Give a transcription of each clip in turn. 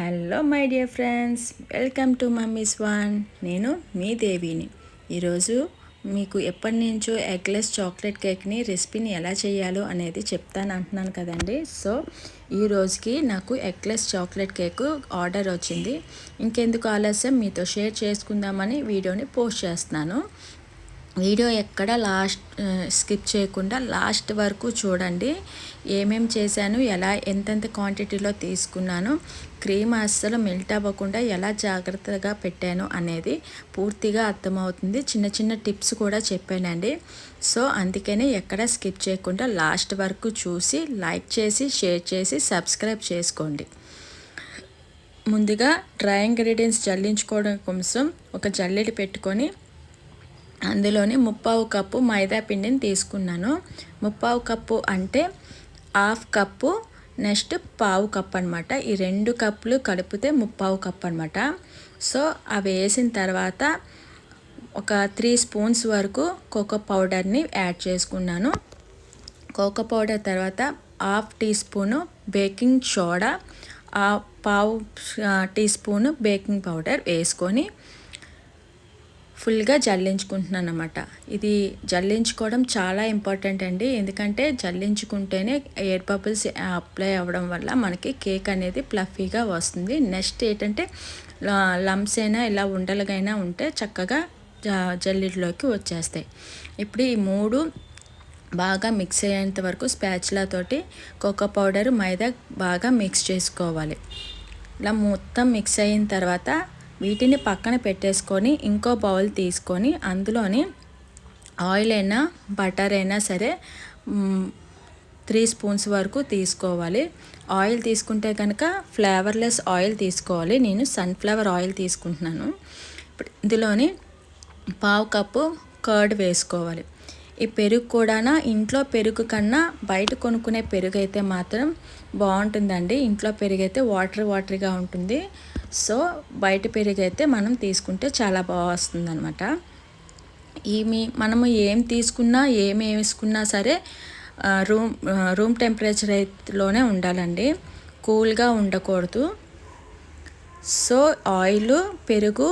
Hello my dear friends. Welcome to mummy's one నేను మీ దేవిని. ఈరోజు మీకు ఎప్పటి నుంచో ఎగ్లెస్ చాక్లెట్ కేక్ని రెసిపీని ఎలా చేయాలో అనేది చెప్తాను అంటున్నాను కదండి. సో ఈ రోజుకి నాకు ఎగ్లెస్ చాక్లెట్ కేక్ ఆర్డర్ వచ్చింది. ఇంకెందుకు ఆలస్యం? మీతో షేర్ చేసుకుందామని వీడియోని పోస్ట్ చేస్తున్నాను. వీడియో ఎక్కడ లాస్ట్ స్కిప్ చేయకుండా లాస్ట్ వరకు చూడండి. ఏమేం చేశాను ఎలా ఎంతెంత క్వాంటిటీలో తీసుకున్నాను క్రీమ్ అస్సలు మెల్ట్ అవ్వకుండా ఎలా జాగ్రత్తగా పెట్టాను అనేది పూర్తిగా అర్థమవుతుంది. చిన్న చిన్న టిప్స్ కూడా చెప్పానండి. సో అందుకనే ఎక్కడ స్కిప్ చేయకుండా లాస్ట్ వరకు చూసి లైక్ చేసి షేర్ చేసి సబ్స్క్రైబ్ చేసుకోండి. ముందుగా డ్రై ఇంగ్రీడియంట్స్ జల్లించుకోవడం కోసం ఒక జల్లెడి పెట్టుకొని అందులోనే ముప్పావు కప్పు మైదా పిండిని తీసుకున్నాను. ముప్పావు కప్పు అంటే హాఫ్ కప్పు నెక్స్ట్ పావు కప్ అనమాట ఈ రెండు కప్పులు కలిపితే ముప్పావు కప్ అనమాట సో అవి వేసిన తర్వాత ఒక త్రీ స్పూన్స్ వరకు కోకో పౌడర్ని యాడ్ చేసుకున్నాను. కోకో పౌడర్ తర్వాత half tea spoon baking soda పావు టీ స్పూను బేకింగ్ పౌడర్ వేసుకొని ఫుల్గా జల్లించుకుంటున్నాను అనమాట ఇది జల్లించుకోవడం చాలా ఇంపార్టెంట్ అండి. ఎందుకంటే జల్లించుకుంటేనే ఎయిర్ బబుల్స్ అప్లై అవ్వడం వల్ల మనకి కేక్ అనేది ప్లఫీగా వస్తుంది. నెక్స్ట్ ఏంటంటే లమ్స్ అయినా ఇలా ఉండలుగైనా ఉంటే చక్కగా జల్లిలోకి వచ్చేస్తాయి. ఇప్పుడు ఈ మూడు బాగా మిక్స్ అయ్యేంత వరకు స్పాచ్లాతోటి కోకో పౌడర్ మైదా బాగా మిక్స్ చేసుకోవాలి. ఇలా మొత్తం మిక్స్ అయిన తర్వాత వీటిని పక్కన పెట్టేసుకొని ఇంకో బౌల్ తీసుకొని అందులోని ఆయిల్ అయినా బటర్ అయినా సరే త్రీ స్పూన్స్ వరకు తీసుకోవాలి. ఆయిల్ తీసుకుంటే కనుక ఫ్లేవర్లెస్ ఆయిల్ తీసుకోవాలి. నేను సన్ఫ్లవర్ ఆయిల్ తీసుకుంటున్నాను. ఇప్పుడు ఇందులోని పావు కప్పు కర్డ్ వేసుకోవాలి. ఈ పెరుగు కూడా ఇంట్లో పెరుగు కన్నా బయట కొనుక్కునే పెరుగు అయితే మాత్రం బాగుంటుందండి. ఇంట్లో పెరుగు అయితే వాటర్ వాటర్గా ఉంటుంది. సో బయట పెరుగైతే మనం తీసుకుంటే చాలా బాగా వస్తుంది అనమాట ఈమె మనము ఏం తీసుకున్నా ఏమి వేసుకున్నా సరే రూమ్ రూమ్ టెంపరేచర్ అయితేలోనే ఉండాలండి. కూల్గా ఉండకూడదు. సో ఆయిల్ పెరుగు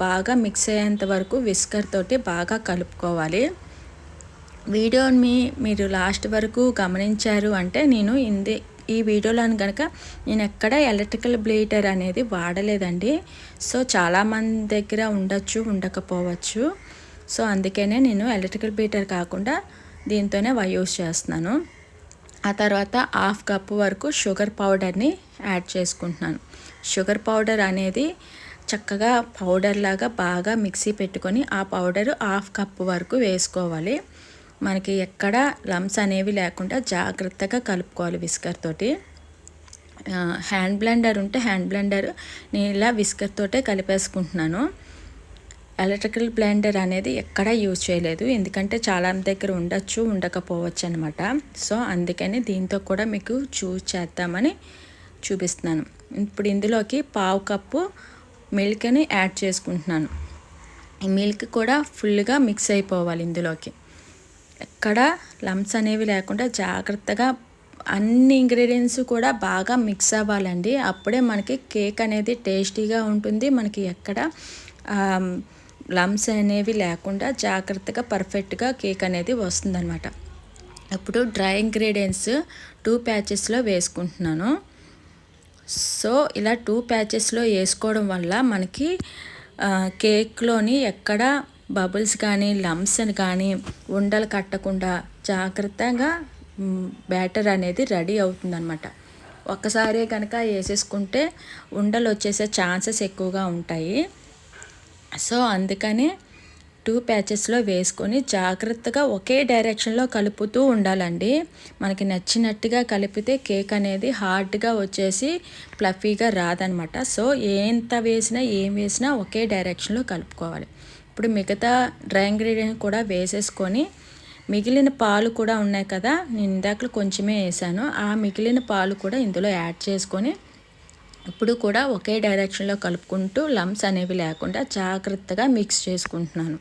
బాగా మిక్స్ అయ్యేంత వరకు విస్కర్ తోటి బాగా కలుపుకోవాలి. వీడియోని మీరు లాస్ట్ వరకు గమనించారు అంటే నేను ఇంది ఈ వీడియోలో కనుక నేను ఎక్కడ ఎలక్ట్రికల్ బ్లేటర్ అనేది వాడలేదండి. సో చాలామంది దగ్గర ఉండొచ్చు ఉండకపోవచ్చు. సో అందుకనే నేను ఎలక్ట్రికల్ బ్లేటర్ కాకుండా దీంతోనే యూస్ చేస్తున్నాను. ఆ తర్వాత హాఫ్ కప్ వరకు షుగర్ పౌడర్ని యాడ్ చేసుకుంటున్నాను. షుగర్ పౌడర్ అనేది చక్కగా పౌడర్ లాగా బాగా మిక్సీ పెట్టుకొని ఆ పౌడర్ హాఫ్ కప్ వరకు వేసుకోవాలి. మనకి ఎక్కడ లమ్స్ అనేవి లేకుండా జాగ్రత్తగా కలుపుకోవాలి విస్కర్ తోటి. హ్యాండ్ బ్లెండర్ ఉంటే హ్యాండ్ బ్లెండర్ నేను ఇలా విస్కర్ తోటే కలిపేసుకుంటున్నాను. ఎలక్ట్రికల్ బ్లెండర్ అనేది ఎక్కడా యూజ్ చేయలేదు. ఎందుకంటే చాలా దగ్గర ఉండొచ్చు ఉండకపోవచ్చు అనమాట సో అందుకని దీంతో కూడా మీకు చూస్ చేద్దామని చూపిస్తున్నాను. ఇప్పుడు ఇందులోకి పావు కప్పు మిల్క్ని యాడ్ చేసుకుంటున్నాను. ఈ మిల్క్ కూడా ఫుల్గా మిక్స్ అయిపోవాలి ఇందులోకి. ఎక్కడ లంప్స్ అనేవి లేకుండా జాగ్రత్తగా అన్ని ఇంగ్రీడియంట్స్ కూడా బాగా మిక్స్ అవ్వాలండి. అప్పుడే మనకి కేక్ అనేది టేస్టీగా ఉంటుంది. మనకి ఎక్కడ లమ్స్ అనేవి లేకుండా జాగ్రత్తగా పర్ఫెక్ట్గా కేక్ అనేది వస్తుందన్నమాట. ఇప్పుడు డ్రై ఇంగ్రీడియంట్స్ టూ ప్యాచెస్లో వేసుకుంటున్నాను. సో ఇలా టూ ప్యాచెస్లో వేసుకోవడం వల్ల మనకి కేక్లోని ఎక్కడ బబుల్స్ కానీ లమ్స్ కానీ ఉండలు కట్టకుండా జాగ్రత్తగా బ్యాటర్ అనేది రెడీ అవుతుందన్నమాట. ఒక్కసారి కనుక వేసేసుకుంటే ఉండలు వచ్చేసే ఛాన్సెస్ ఎక్కువగా ఉంటాయి. సో అందుకని టూ ప్యాచెస్లో వేసుకొని జాగ్రత్తగా ఒకే డైరెక్షన్లో కలుపుతూ ఉండాలండి. మనకి నచ్చినట్టుగా కలిపితే కేక్ అనేది హార్డ్గా వచ్చేసి ప్లఫీగా రాదనమాట సో ఎంత వేసినా ఏం వేసినా ఒకే డైరెక్షన్లో కలుపుకోవాలి. ఇప్పుడు మిగతా డ్రై ఇంగ్రీడియంట్ కూడా వేసేసుకొని మిగిలిన పాలు కూడా ఉన్నాయి కదా నేను ఇందాక కొంచెమే వేసాను. ఆ మిగిలిన పాలు కూడా ఇందులో యాడ్ చేసుకొని ఇప్పుడు కూడా ఒకే డైరెక్షన్లో కలుపుకుంటూ లమ్స్ అనేవి లేకుండా జాగ్రత్తగా మిక్స్ చేసుకుంటున్నాను.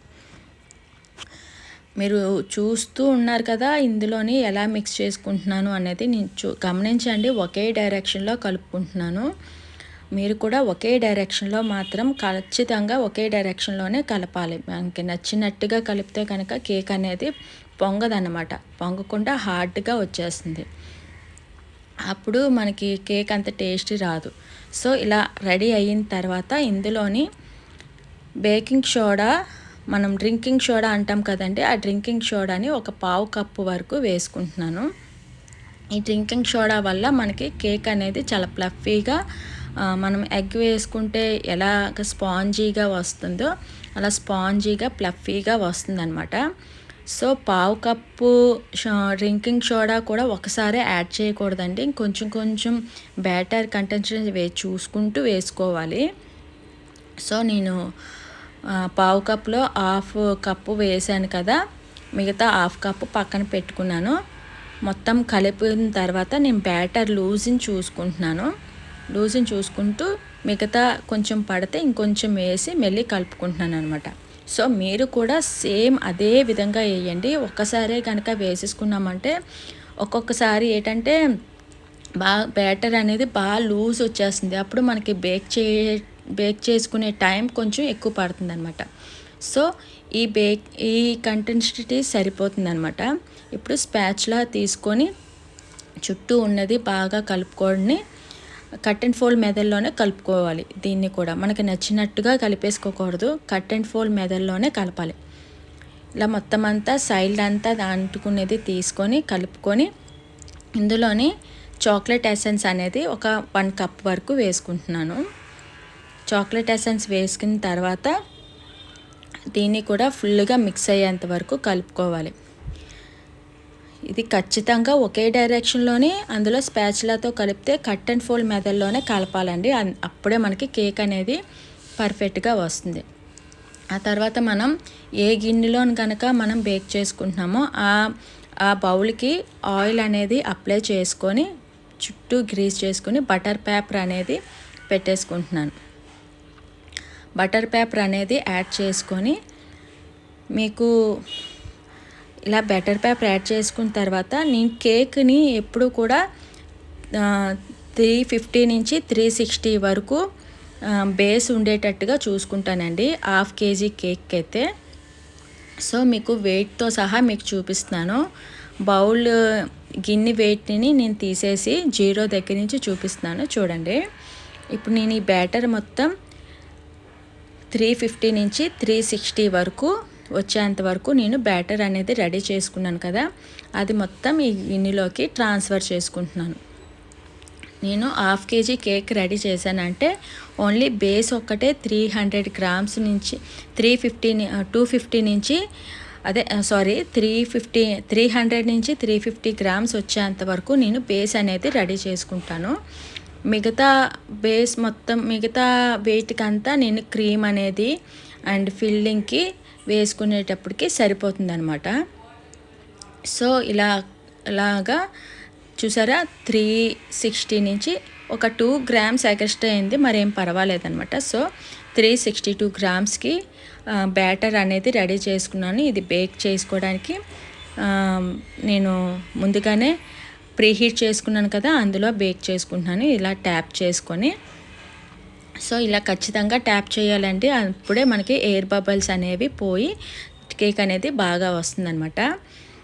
మీరు చూస్తూ ఉన్నారు కదా ఇందులోని ఎలా మిక్స్ చేసుకుంటున్నాను అనేది నేను చూ గమనించండి ఒకే డైరెక్షన్లో కలుపుకుంటున్నాను. మీరు కూడా ఒకే డైరెక్షన్లో మాత్రం ఖచ్చితంగా ఒకే డైరెక్షన్లోనే కలపాలి. మనకి నచ్చినట్టుగా కలిపితే కనుక కేక్ అనేది పొంగదన్నమాట. పొంగకుండా హార్డ్గా వచ్చేస్తుంది. అప్పుడు మనకి కేక్ అంత టేస్ట్ రాదు. సో ఇలా రెడీ అయిన తర్వాత ఇందులోని బేకింగ్ సోడా మనం డ్రింకింగ్ సోడా అంటాం కదండి ఆ డ్రింకింగ్ సోడాని ఒక పావు కప్పు వరకు వేసుకుంటున్నాను. ఈ డ్రింకింగ్ సోడా వల్ల మనకి కేక్ అనేది చాలా ప్లఫీగా మనం ఎగ్ వేసుకుంటే ఎలా స్పాంజీగా వస్తుందో అలా స్పాంజీగా ప్లఫీగా వస్తుందన్నమాట. సో పావు కప్పు డ్రింకింగ్ సోడా కూడా ఒకసారి యాడ్ చేయకూడదండి. కొంచెం కొంచెం బ్యాటర్ కంటెన్షన్ వే చూసుకుంటూ వేసుకోవాలి. సో నేను పావు కప్లో హాఫ్ కప్పు వేసాను కదా మిగతా హాఫ్ కప్పు పక్కన పెట్టుకున్నాను. మొత్తం కలిపిన తర్వాత నేను బ్యాటర్ లూజ్ని చూసుకుంటున్నాను. లూజ్ని చూసుకుంటూ మిగతా కొంచెం పడితే ఇంకొంచెం వేసి మళ్ళీ కలుపుకుంటున్నాను అనమాట సో మీరు కూడా సేమ్ అదే విధంగా వేయండి. ఒక్కసారే కనుక వేసేసుకున్నామంటే ఒక్కొక్కసారి ఏంటంటే బాగా బ్యాటర్ అనేది బాగా లూజ్ వచ్చేస్తుంది. అప్పుడు మనకి బేక్ చే బేక్ చేసుకునే టైం కొంచెం ఎక్కువ పడుతుంది అనమాట సో ఈ బేక్ ఈ కంటెన్సిటీ సరిపోతుంది అనమాట ఇప్పుడు స్పాచ్లా తీసుకొని చుట్టూ ఉన్నది బాగా కలుపుకొని కట్ అండ్ ఫోల్డ్ మెదల్లోనే కలుపుకోవాలి. దీన్ని కూడా మనకి నచ్చినట్టుగా కలిపేసుకోకూడదు. కట్ అండ్ ఫోల్డ్ మెదల్లోనే కలపాలి. ఇలా మొత్తం అంతా సైడ్ అంతా అంటుకునేది తీసుకొని కలుపుకొని ఇందులోని చాక్లెట్ ఎసెన్స్ అనేది ఒక వన్ కప్ వరకు వేసుకుంటున్నాను. చాక్లెట్ ఎసెన్స్ వేసుకున్న తర్వాత దీన్ని కూడా ఫుల్గా మిక్స్ అయ్యేంత వరకు కలుపుకోవాలి. ఇది ఖచ్చితంగా ఒకే డైరెక్షన్లోనే అందులో స్పాచ్లతో కలిపితే కట్ అండ్ ఫోల్డ్ మెథడ్లోనే కలపాలండి. అప్పుడే మనకి కేక్ అనేది పర్ఫెక్ట్గా వస్తుంది. ఆ తర్వాత మనం ఏ గిన్నెలో కనుక మనం బేక్ చేసుకుంటున్నామో ఆ ఆ బౌల్కి ఆయిల్ అనేది అప్లై చేసుకొని చుట్టూ గ్రీస్ చేసుకొని బటర్ పేపర్ అనేది పెట్టేసుకుంటున్నాను. బటర్ పేపర్ అనేది యాడ్ చేసుకొని మీకు ఇలా బెటర్ పేపర్ యాడ్ చేసుకున్న తర్వాత నేను కేక్ని ఎప్పుడు కూడా త్రీ ఫిఫ్టీ నుంచి త్రీ సిక్స్టీ వరకు బేస్ ఉండేటట్టుగా చూసుకుంటానండి. హాఫ్ కేజీ కేక్ అయితే. సో మీకు వెయిట్తో సహా మీకు చూపిస్తున్నాను. బౌల్ గిన్నె వెయిట్ని నేను తీసేసి జీరో దగ్గర నుంచి చూపిస్తున్నాను. చూడండి. ఇప్పుడు నేను ఈ బ్యాటర్ మొత్తం త్రీ ఫిఫ్టీ నుంచి త్రీ సిక్స్టీ వరకు వచ్చేంత వరకు నేను బ్యాటర్ అనేది రెడీ చేసుకున్నాను కదా అది మొత్తం ఈ గిన్నెలోకి ట్రాన్స్ఫర్ చేసుకుంటున్నాను. నేను హాఫ్ కేజీ కేక్ రెడీ చేశానంటే ఓన్లీ బేస్ ఒక్కటే త్రీ హండ్రెడ్ గ్రామ్స్ నుంచి త్రీ ఫిఫ్టీ టూ ఫిఫ్టీ నుంచి అదే sorry three fifty three hundred నుంచి త్రీ ఫిఫ్టీ గ్రామ్స్ వచ్చేంత వరకు నేను బేస్ అనేది రెడీ చేసుకుంటాను. మిగతా బేస్ మొత్తం మిగతా వెయిట్కి అంతా నేను క్రీమ్ అనేది అండ్ ఫిల్లింగ్కి వేసుకునేటప్పటికి సరిపోతుంది అనమాట సో ఇలా ఇలాగా చూసారా? త్రీ సిక్స్టీ నుంచి ఒక టూ గ్రామ్స్ ఎక్స్ట్రా అయింది మరేం పర్వాలేదనమాట సో త్రీ సిక్స్టీ టూ గ్రామ్స్కి బ్యాటర్ అనేది రెడీ చేసుకున్నాను. ఇది బేక్ చేసుకోవడానికి నేను ముందుగానే ప్రీహీట్ చేసుకున్నాను కదా అందులో బేక్ చేసుకుంటున్నాను. ఇలా ట్యాప్ చేసుకొని సో ఇలా ఖచ్చితంగా ట్యాప్ చేయాలంటే అప్పుడే మనకి ఎయిర్ బబుల్స్ అనేవి పోయి కేక్ అనేది బాగా వస్తుందన్నమాట.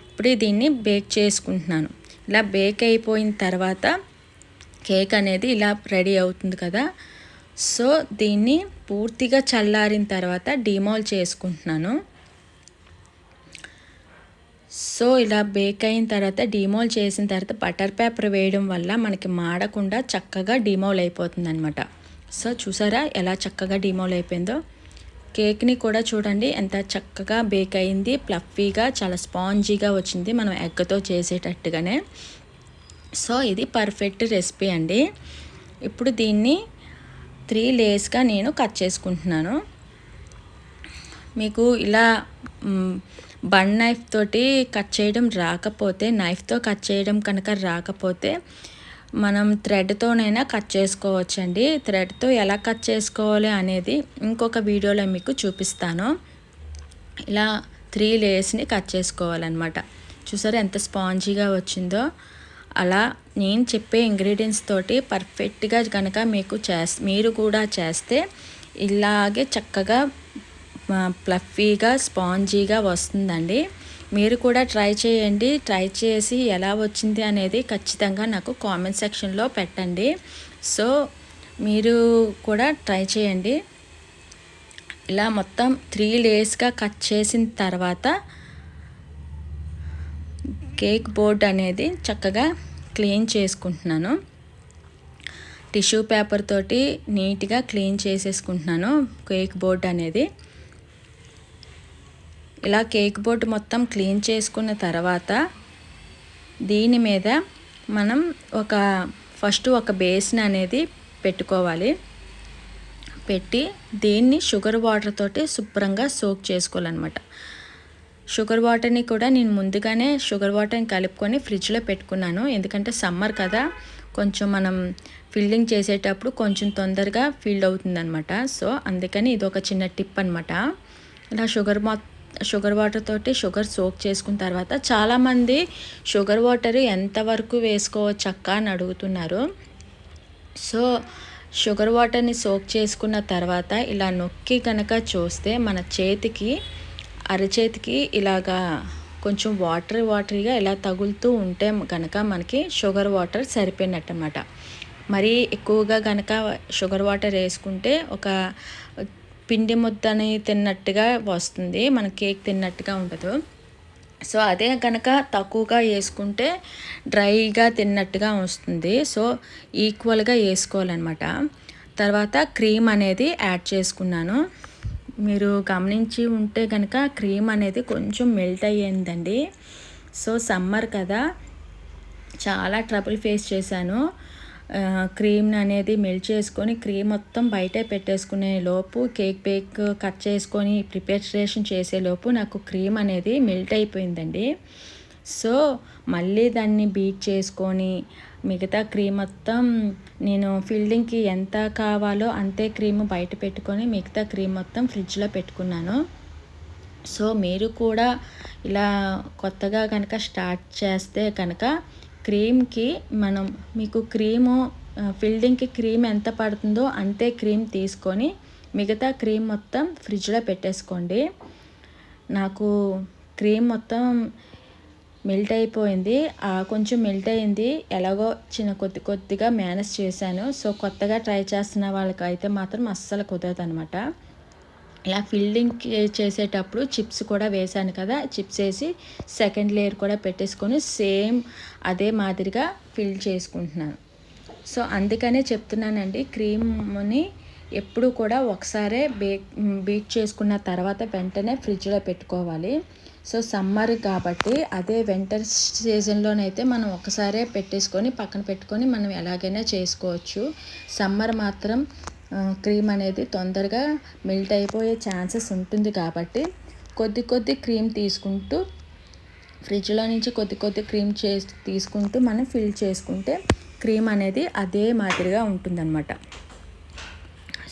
ఇప్పుడు దీన్ని బేక్ చేసుకుంటున్నాను. ఇలా బేక్ అయిపోయిన తర్వాత కేక్ అనేది ఇలా రెడీ అవుతుంది కదా. సో దీన్ని పూర్తిగా చల్లారిన తర్వాత డిమాల్ చేసుకుంటున్నాను. సో ఇలా బేక్ అయిన తర్వాత డిమోల్ చేసిన తర్వాత బటర్ పేపర్ వేయడం వల్ల మనకి మాడకుండా చక్కగా డిమోల్ అయిపోతుంది అనమాట సో చూసారా ఎలా చక్కగా డిమోల్ అయిపోయిందో? కేక్ని కూడా చూడండి ఎంత చక్కగా బేక్ అయింది ప్లఫీగా చాలా స్పాంజీగా వచ్చింది మనం ఎగ్గతో చేసేటట్టుగానే. సో ఇది పర్ఫెక్ట్ రెసిపీ అండి. ఇప్పుడు దీన్ని త్రీ లేస్గా నేను కట్ చేసుకుంటున్నాను. మీకు ఇలా బన్ నైఫ్ తోటి కట్ చేయడం రాకపోతే నైఫ్తో కట్ చేయడం కనుక రాకపోతే మనం థ్రెడ్తోనైనా కట్ చేసుకోవచ్చండి. థ్రెడ్తో ఎలా కట్ చేసుకోవాలి అనేది ఇంకొక వీడియోలో మీకు చూపిస్తాను. ఇలా త్రీ లేయర్స్ని కట్ చేసుకోవాలన్నమాట. చూసారు ఎంత స్పాంజీగా వచ్చిందో? అలా నేను చెప్పే ఇంగ్రీడియంట్స్ తోటి పర్ఫెక్ట్గా కనుక మీకు చేస్ మీరు కూడా చేస్తే ఇలాగే చక్కగా ప్లఫీగా స్పాంజీగా వస్తుందండి. మీరు కూడా ట్రై చేయండి. ట్రై చేసి ఎలా వచ్చింది అనేది ఖచ్చితంగా నాకు కామెంట్ సెక్షన్లో పెట్టండి. సో మీరు కూడా ట్రై చేయండి. ఇలా మొత్తం త్రీ లేయర్స్గా కట్ చేసిన తర్వాత కేక్ బోర్డ్ అనేది చక్కగా క్లీన్ చేసుకుంటున్నాను. టిష్యూ పేపర్ తోటి నీట్గా క్లీన్ చేసేసుకుంటున్నాను కేక్ బోర్డ్ అనేది. ఇలా కేక్ బోర్డ్ మొత్తం క్లీన్ చేసుకున్న తర్వాత దీని మీద మనం ఒక ఫస్ట్ ఒక బేస్ని అనేది పెట్టుకోవాలి. పెట్టి దీన్ని షుగర్ వాటర్ తోటి శుభ్రంగా సోక్ చేసుకోవాలన్నమాట. షుగర్ వాటర్ని కూడా నేను ముందుగానే షుగర్ వాటర్ని కలుపుకొని ఫ్రిడ్జ్లో పెట్టుకున్నాను. ఎందుకంటే సమ్మర్ కదా కొంచెం మనం ఫీల్డింగ్ చేసేటప్పుడు కొంచెం తొందరగా ఫీల్డ్ అవుతుందన్నమాట. సో అందుకని ఇది ఒక చిన్న టిప్ అనమాట ఇలా షుగర్ మొత్తం షుగర్ వాటర్ తోటి షుగర్ సోక్ చేసుకున్న తర్వాత చాలామంది షుగర్ వాటర్ ఎంతవరకు వేసుకోవచ్చు అక్క అని అడుగుతున్నారు. సో షుగర్ వాటర్ని సోక్ చేసుకున్న తర్వాత ఇలా నొక్కి కనుక చూస్తే మన చేతికి అరచేతికి ఇలాగా కొంచెం వాటర్ వాటరీగా ఇలా తగులుతూ ఉంటే కనుక మనకి షుగర్ వాటర్ సరిపోయినట్టు అనమాట మరీ ఎక్కువగా కనుక షుగర్ వాటర్ వేసుకుంటే ఒక పిండి ముద్దని తిన్నట్టుగా వస్తుంది. మన కేక్ తిన్నట్టుగా ఉండదు. సో అదే కనుక తక్కువగా వేసుకుంటే డ్రైగా తిన్నట్టుగా వస్తుంది. సో ఈక్వల్గా వేసుకోవాలన్నమాట. తర్వాత క్రీమ్ అనేది యాడ్ చేసుకున్నాను. మీరు గమనించి ఉంటే కనుక క్రీమ్ అనేది కొంచెం మెల్ట్ అయ్యిందండి. సో సమ్మర్ కదా. చాలా ట్రబుల్ ఫేస్ చేశాను. క్రీమ్ని అనేది మెల్ట్ చేసుకొని క్రీమ్ మొత్తం బయటే పెట్టేసుకునే లోపు కేక్ బేక్ కట్ చేసుకొని ప్రిపరేషన్ చేసే లోపు నాకు క్రీమ్ అనేది మెల్ట్ అయిపోయిందండి. సో మళ్ళీ దాన్ని బీట్ చేసుకొని మిగతా క్రీమ్ మొత్తం నేను ఫీల్డింగ్కి ఎంత కావాలో అంతే క్రీమ్ బయట పెట్టుకొని మిగతా క్రీమ్ మొత్తం ఫ్రిడ్జ్లో పెట్టుకున్నాను. సో మీరు కూడా ఇలా కొత్తగా కనుక స్టార్ట్ చేస్తే కనుక క్రీమ్కి మనం మీకు క్రీము ఫిల్డింగ్కి క్రీమ్ ఎంత పడుతుందో అంతే క్రీమ్ తీసుకొని మిగతా క్రీమ్ మొత్తం ఫ్రిడ్జ్లో పెట్టేసుకోండి. నాకు క్రీమ్ మొత్తం మెల్ట్ అయిపోయింది. కొంచెం మెల్ట్ అయింది. ఎలాగో చిన్న కొద్ది కొద్దిగా మేనేజ్ చేశాను. సో కొత్తగా ట్రై చేస్తున్న వాళ్ళకి అయితే మాత్రం అస్సలు కుదరదు అనమాట ఇలా ఫిల్డింగ్ చేసేటప్పుడు చిప్స్ కూడా వేసాను కదా చిప్స్ వేసి సెకండ్ లేయర్ కూడా పెట్టేసుకొని సేమ్ అదే మాదిరిగా ఫిల్ చేసుకుంటున్నాను. సో అందుకనే చెప్తున్నానండి క్రీమ్ని ఎప్పుడు కూడా ఒకసారే బేక్ బీట్ చేసుకున్న తర్వాత వెంటనే ఫ్రిడ్జ్లో పెట్టుకోవాలి. సో సమ్మర్ కాబట్టి అదే వింటర్ సీజన్లోనైతే మనం ఒకసారే పెట్టేసుకొని పక్కన పెట్టుకొని మనం ఎలాగైనా చేసుకోవచ్చు. సమ్మర్ మాత్రం క్రీమ్ అనేది తొందరగా మెల్ట్ అయిపోయే ఛాన్సెస్ ఉంటుంది కాబట్టి కొద్ది కొద్ది క్రీమ్ తీసుకుంటూ ఫ్రిడ్జ్లో నుంచి కొద్ది కొద్ది క్రీమ్ చేసి తీసుకుంటూ మనం ఫిల్ చేసుకుంటే క్రీమ్ అనేది అదే మాదిరిగా ఉంటుందన్నమాట.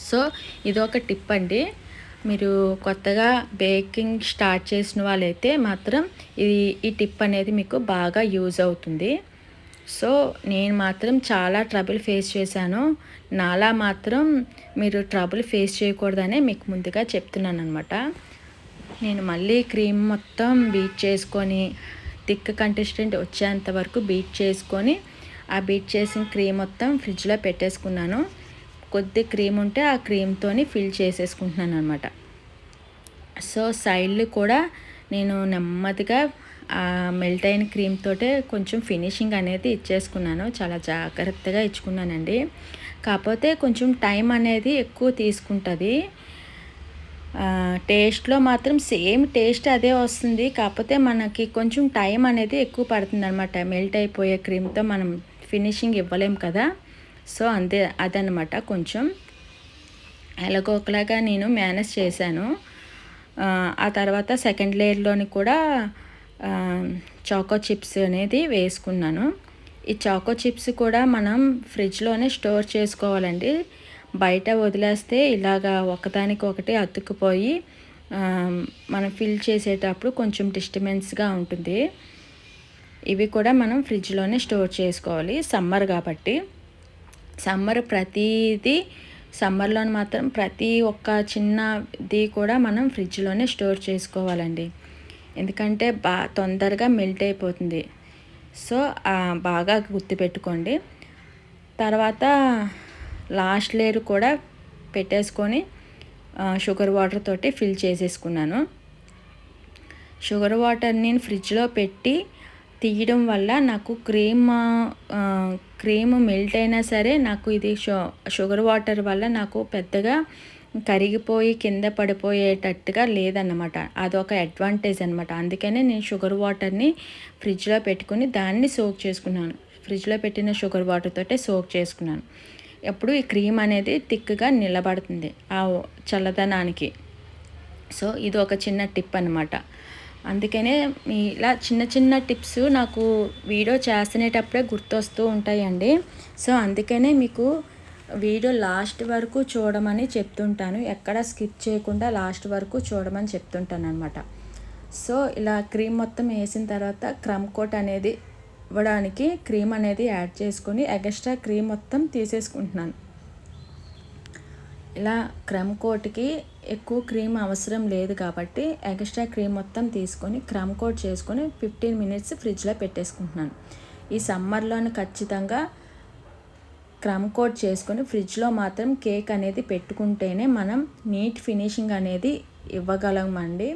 సో ఇదొక టిప్ అండి. మీరు కొత్తగా బేకింగ్ స్టార్ట్ చేసిన వాళ్ళైతే మాత్రం ఇది ఈ టిప్ అనేది మీకు బాగా యూజ్ అవుతుంది. సో నేను మాత్రం చాలా ట్రబుల్ ఫేస్ చేశాను. నాలా మాత్రం మీరు ట్రబుల్ ఫేస్ చేయకూడదనే మీకు ముందుగా చెప్తున్నాను అనమాట నేను మళ్ళీ క్రీమ్ మొత్తం బీట్ చేసుకొని థిక్ కంటెస్టెంట్ వచ్చేంత వరకు బీట్ చేసుకొని ఆ బీట్ చేసిన క్రీమ్ మొత్తం ఫ్రిడ్జ్లో పెట్టేసుకున్నాను. కొద్ది క్రీమ్ ఉంటే ఆ క్రీమ్తో ఫిల్ చేసేసుకుంటున్నాను అనమాట సో సైడ్లు కూడా నేను నెమ్మదిగా మెల్ట్ అయిన క్రీమ్ తోటే కొంచెం ఫినిషింగ్ అనేది ఇచ్చేసుకున్నాను. చాలా జాగ్రత్తగా ఇచ్చుకున్నానండి. కాకపోతే కొంచెం టైం అనేది ఎక్కువ తీసుకుంటుంది. టేస్ట్లో మాత్రం సేమ్ టేస్ట్ అదే వస్తుంది. కాకపోతే మనకి కొంచెం టైం అనేది ఎక్కువ పడుతుంది అనమాట మెల్ట్ అయిపోయే క్రీమ్తో మనం ఫినిషింగ్ ఇవ్వలేం కదా. సో అంతే అదనమాట కొంచెం. ఎలాగోకలాగా నేను మేనేజ్ చేశాను. ఆ తర్వాత సెకండ్ లేయర్లోని కూడా చాకో చిప్స్ అనేది వేసుకున్నాను. ఈ చాకో చిప్స్ కూడా మనం ఫ్రిడ్జ్లోనే స్టోర్ చేసుకోవాలండి. బయట వదిలేస్తే ఇలాగా ఒకదానికి ఒకటి అతుక్కుపోయి మనం ఫిల్ చేసేటప్పుడు కొంచెం డిస్టర్బెన్స్గా ఉంటుంది. ఇవి కూడా మనం ఫ్రిడ్జ్లోనే స్టోర్ చేసుకోవాలి సమ్మర్ కాబట్టి. సమ్మర్ ప్రతిదీ సమ్మర్లో మాత్రం ప్రతి ఒక్క చిన్నది కూడా మనం ఫ్రిడ్జ్లోనే స్టోర్ చేసుకోవాలండి. ఎందుకంటే బా తొందరగా మెల్ట్ అయిపోతుంది. సో బాగా గుర్తుపెట్టుకోండి. తర్వాత లాస్ట్ లేయర్ కూడా పెట్టేసుకొని షుగర్ వాటర్ తోటి ఫిల్ చేసేసుకున్నాను. షుగర్ వాటర్ నేను ఫ్రిడ్జ్లో పెట్టి తీయడం వల్ల నాకు క్రీమ్ క్రీమ్ మెల్ట్ అయినా సరే నాకు ఇది షుగర్ వాటర్ వల్ల నాకు పెద్దగా కరిగిపోయి కింద పడిపోయేటట్టుగా లేదన్నమాట. అదొక అడ్వాంటేజ్ అనమాట అందుకనే నేను షుగర్ వాటర్ని ఫ్రిడ్జ్లో పెట్టుకుని దాన్ని సోక్ చేసుకున్నాను. ఫ్రిడ్జ్లో పెట్టిన షుగర్ వాటర్ తోటే సోక్ చేసుకున్నాను. ఎప్పుడు ఈ క్రీమ్ అనేది థిక్గా నిలబడుతుంది ఆ చల్లదనానికి. సో ఇది ఒక చిన్న టిప్ అనమాట అందుకనే మీ ఇలా చిన్న చిన్న టిప్స్ నాకు వీడియో చేస్తునేటప్పుడే గుర్తొస్తూ ఉంటాయండి. సో అందుకనే మీకు వీడియో లాస్ట్ వరకు చూడమని చెప్తుంటాను. ఎక్కడ స్కిప్ చేయకుండా లాస్ట్ వరకు చూడమని చెప్తుంటాను అనమాట సో ఇలా క్రీమ్ మొత్తం వేసిన తర్వాత క్రమ్ కోట్ అనేది ఇవ్వడానికి క్రీమ్ అనేది యాడ్ చేసుకొని ఎగస్ట్రా క్రీమ్ మొత్తం తీసేసుకుంటున్నాను. ఇలా క్రమ్ కోట్కి ఎక్కువ క్రీమ్ అవసరం లేదు కాబట్టి ఎక్స్ట్రా క్రీమ్ మొత్తం తీసుకొని క్రమ్ కోట్ చేసుకొని ఫిఫ్టీన్ మినిట్స్ ఫ్రిడ్జ్లో పెట్టేసుకుంటున్నాను. ఈ సమ్మర్లోని ఖచ్చితంగా క్రమ్ కోట్ చేసుకొని ఫ్రిడ్జ్లో మాత్రం కేక్ అనేది పెట్టుకుంటేనే మనం నీట్ ఫినిషింగ్ అనేది ఇవ్వగలమండి.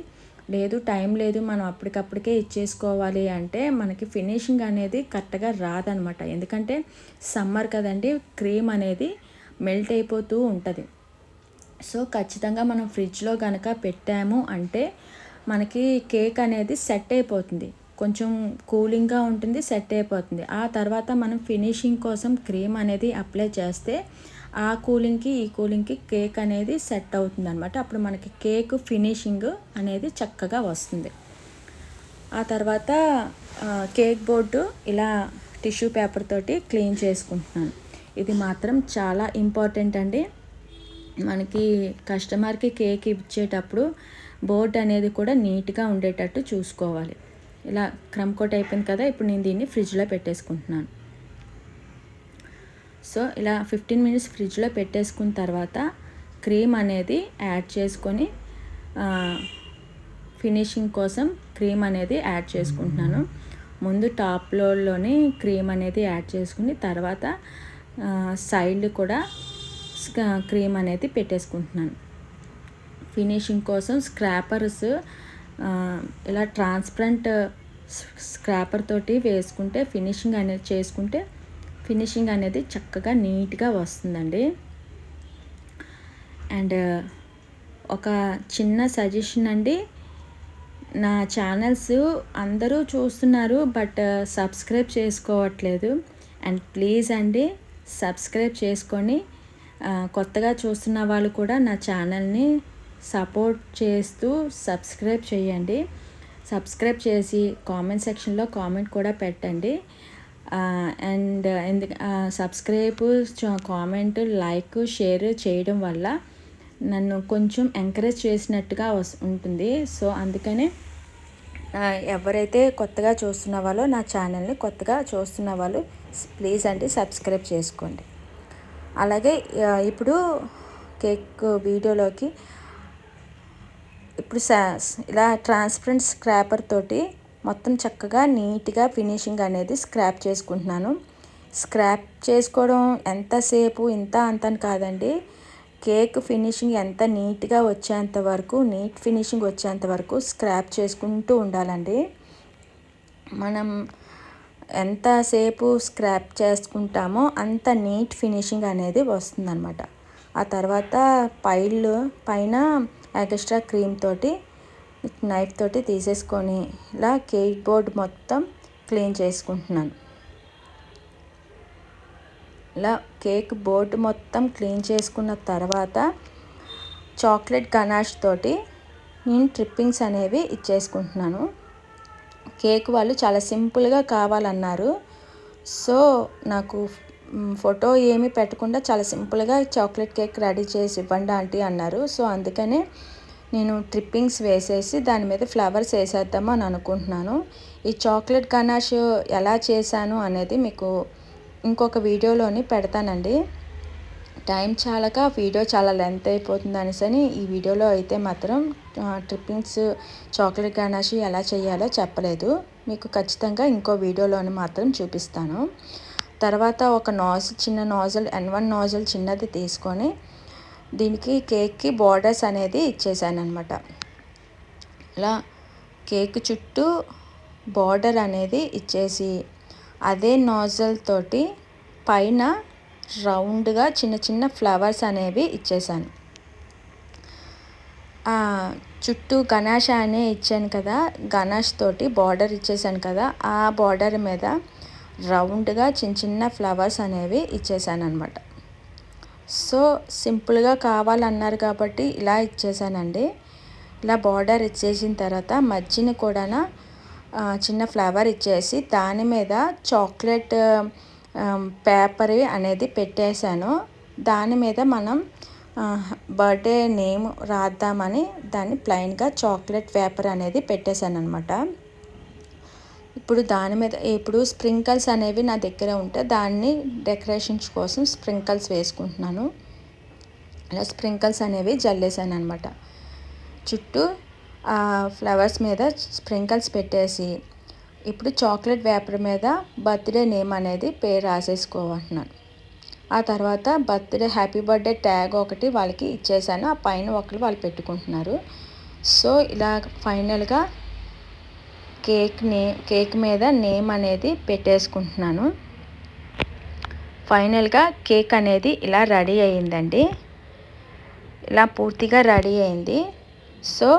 లేదు టైం లేదు మనం అప్పటికప్పటికే ఇచ్చేసుకోవాలి అంటే మనకి ఫినిషింగ్ అనేది కరెక్ట్గా రాదనమాట. ఎందుకంటే సమ్మర్ కదండి క్రీమ్ అనేది మెల్ట్ అయిపోతూ ఉంటుంది. సో ఖచ్చితంగా మనం ఫ్రిడ్జ్లో కనుక పెట్టాము అంటే మనకి కేక్ అనేది సెట్ అయిపోతుంది. కొంచెం కూలింగ్గా ఉంటుంది సెట్ అయిపోతుంది. ఆ తర్వాత మనం ఫినిషింగ్ కోసం క్రీమ్ అనేది అప్లై చేస్తే ఆ కూలింగ్కి ఈ కూలింగ్కి కేక్ అనేది సెట్ అవుతుంది అనమాట అప్పుడు మనకి కేక్ ఫినిషింగ్ అనేది చక్కగా వస్తుంది. ఆ తర్వాత కేక్ బోర్డు ఇలా టిష్యూ పేపర్ తోటి క్లీన్ చేసుకుంటున్నాను. ఇది మాత్రం చాలా ఇంపార్టెంట్ అండి. మనకి కస్టమర్కి కేక్ ఇచ్చేటప్పుడు బోర్డ్ అనేది కూడా నీట్గా ఉండేటట్టు చూసుకోవాలి. ఇలా క్రమ్ కోట్ అయిపోయింది కదా ఇప్పుడు నేను దీన్ని ఫ్రిడ్జ్లో పెట్టేసుకుంటున్నాను. సో ఇలా ఫిఫ్టీన్ మినిట్స్ ఫ్రిడ్జ్లో పెట్టేసుకున్న తర్వాత క్రీమ్ అనేది యాడ్ చేసుకొని ఫినిషింగ్ కోసం క్రీమ్ అనేది యాడ్ చేసుకుంటున్నాను. ముందు టాప్లోని క్రీమ్ అనేది యాడ్ చేసుకుని తర్వాత సైడ్ కూడా క్రీమ్ అనేది పెట్టేసుకుంటున్నాను. ఫినిషింగ్ కోసం స్క్రాపర్స్ ఇలా ట్రాన్స్పరెంట్ స్క్రాపర్ తోటి వేసుకుంటే ఫినిషింగ్ అనేది చేసుకుంటే ఫినిషింగ్ అనేది చక్కగా నీట్గా వస్తుందండి. అండ్ ఒక చిన్న సజెషన్ అండి. నా ఛానల్స్ అందరూ చూస్తున్నారు బట్ సబ్స్క్రైబ్ చేసుకోవట్లేదు. అండ్ ప్లీజ్ అండి సబ్స్క్రైబ్ చేసుకొని కొత్తగా చూస్తున్న వాళ్ళు కూడా నా ఛానల్ని సపోర్ట్ చేస్తూ సబ్స్క్రైబ్ చేయండి. సబ్స్క్రైబ్ చేసి కామెంట్ సెక్షన్లో కామెంట్ కూడా పెట్టండి. అండ్ ఎందు సబ్స్క్రైబ్ కామెంట్ లైక్ షేర్ చేయడం వల్ల నన్ను కొంచెం ఎంకరేజ్ చేసినట్టుగా ఉంటుంది. సో అందుకనే ఎవరైతే కొత్తగా చూస్తున్న వాళ్ళో నా ఛానల్ని కొత్తగా చూస్తున్న వాళ్ళు ప్లీజ్ అండి సబ్స్క్రైబ్ చేసుకోండి. అలాగే ఇప్పుడు కేక్ వీడియోలోకి ఇప్పుడు ఇలా ట్రాన్స్పరెంట్ స్క్రాపర్ తోటి మొత్తం చక్కగా నీట్గా ఫినిషింగ్ అనేది స్క్రాప్ చేసుకుంటున్నాను. స్క్రాప్ చేసుకోవడం ఎంతసేపు ఇంత అంత కాదండి. కేక్ ఫినిషింగ్ ఎంత నీట్గా వచ్చేంత వరకు నీట్ ఫినిషింగ్ వచ్చేంత వరకు స్క్రాప్ చేసుకుంటూ ఉండాలండి. మనం ఎంతసేపు స్క్రాప్ చేసుకుంటామో అంత నీట్ ఫినిషింగ్ అనేది వస్తుందన్నమాట. ఆ తర్వాత పైళ్ళు పైన ఎక్స్ట్రా క్రీమ్ తోటి నైఫ్ తోటి తీసేసుకొని ఇలా కేక్ బోర్డ్ మొత్తం క్లీన్ చేసుకుంటున్నాను. ఇలా కేక్ బోర్డు మొత్తం క్లీన్ చేసుకున్న తర్వాత చాక్లెట్ గనాష్ తోటి నేను ట్రిప్పింగ్స్ అనేవి ఇచ్చేసుకుంటున్నాను. కేక్ వాళ్ళు చాలా సింపుల్గా కావాలన్నారు. సో నాకు ఫోటో ఏమీ పెట్టకుండా చాలా సింపుల్గా చాక్లెట్ కేక్ రెడీ చేసి ఇవ్వండి ఆంటీ అన్నారు. సో అందుకనే నేను ట్రిప్పింగ్స్ వేసేసి దాని మీద ఫ్లవర్స్ వేసేద్దాము అని అనుకుంటున్నాను. ఈ చాక్లెట్ గనాష్ ఎలా చేశాను అనేది మీకు ఇంకొక వీడియోలోని పెడతానండి. టైం చాలక వీడియో చాలా లెంత్ అయిపోతుంది అనేసి ఈ వీడియోలో అయితే మాత్రం ట్రిప్పింగ్స్ చాక్లెట్ గనాష్ ఎలా చేయాలో చెప్పలేదు. మీకు ఖచ్చితంగా ఇంకో వీడియోలోని మాత్రం చూపిస్తాను. తర్వాత ఒక నాజిల్ చిన్న నాజిల్ ఎన్ వన్ నాజిల్ చిన్నది తీసుకొని దీనికి కేక్కి బార్డర్స్ అనేది ఇచ్చేసాను అనమాట ఇలా కేక్ చుట్టూ బార్డర్ అనేది ఇచ్చేసి అదే నాజిల్ తోటి పైన రౌండ్గా చిన్న చిన్న ఫ్లవర్స్ అనేవి ఇచ్చేసాను. చుట్టూ గణాష్ అనే ఇచ్చాను కదా గణాష్ తోటి బార్డర్ ఇచ్చేసాను కదా ఆ బార్డర్ మీద రౌండ్గా చిన్న చిన్న ఫ్లవర్స్ అనేవి ఇచ్చేసాను అనమాట సో సింపుల్గా కావాలన్నారు కాబట్టి ఇలా ఇచ్చేసానండి. ఇలా బార్డర్ ఇచ్చేసిన తర్వాత మధ్యని కూడా చిన్న ఫ్లవర్ ఇచ్చేసి దాని మీద చాక్లెట్ పేపర్ అనేది పెట్టేశాను. దాని మీద మనం బర్త్డే నేమ్ రాద్దామని దాన్ని ప్లెయిన్గా చాక్లెట్ పేపర్ అనేది పెట్టేశాను అనమాట ఇప్పుడు దాని మీద ఇప్పుడు స్ప్రింకల్స్ అనేవి నా దగ్గర ఉంటే దాన్ని డెకరేషన్స్ కోసం స్ప్రింకల్స్ వేసుకుంటున్నాను. అలా స్ప్రింకల్స్ అనేవి జల్లేసాను అనమాట చుట్టూ ఫ్లవర్స్ మీద స్ప్రింకల్స్ పెట్టేసి ఇప్పుడు చాక్లెట్ వేపర్ మీద బర్త్డే నేమ్ అనేది పేరు రాసేసుకోమంటున్నాను. ఆ తర్వాత బర్త్డే హ్యాపీ బర్త్డే ట్యాగ్ ఒకటి వాళ్ళకి ఇచ్చేసాను. ఆ పైన ఒకరు వాళ్ళు పెట్టుకుంటున్నారు. సో ఇలా ఫైనల్గా కేక్ నే కేక్ మీద నేమ్ అనేది పెట్టేసుకుంటున్నాను. ఫైనల్గా కేక్ అనేది ఇలా రెడీ అయ్యిందండి. ఇలా పూర్తిగా రెడీ అయింది సో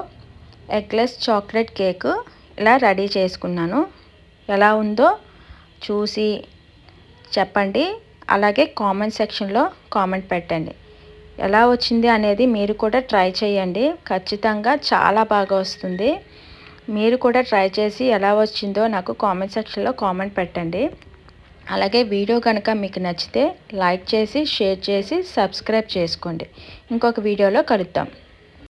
ఎగ్లెస్ చాక్లెట్ కేక్ ఇలా రెడీ చేసుకున్నాను. ఎలా ఉందో చూసి చెప్పండి. అలాగే కామెంట్ సెక్షన్లో కామెంట్ పెట్టండి. ఎలా వచ్చింది అనేది మీరు కూడా ట్రై చేయండి. ఖచ్చితంగా చాలా బాగా వస్తుంది. మీరు కూడా ట్రై చేసి ఎలా వచ్చిందో నాకు కామెంట్ సెక్షన్లో కామెంట్ పెట్టండి. అలాగే వీడియో కనుక మీకు నచ్చితే లైక్ చేసి షేర్ చేసి సబ్స్క్రైబ్ చేసుకోండి. ఇంకొక వీడియోలో కలుద్దాం.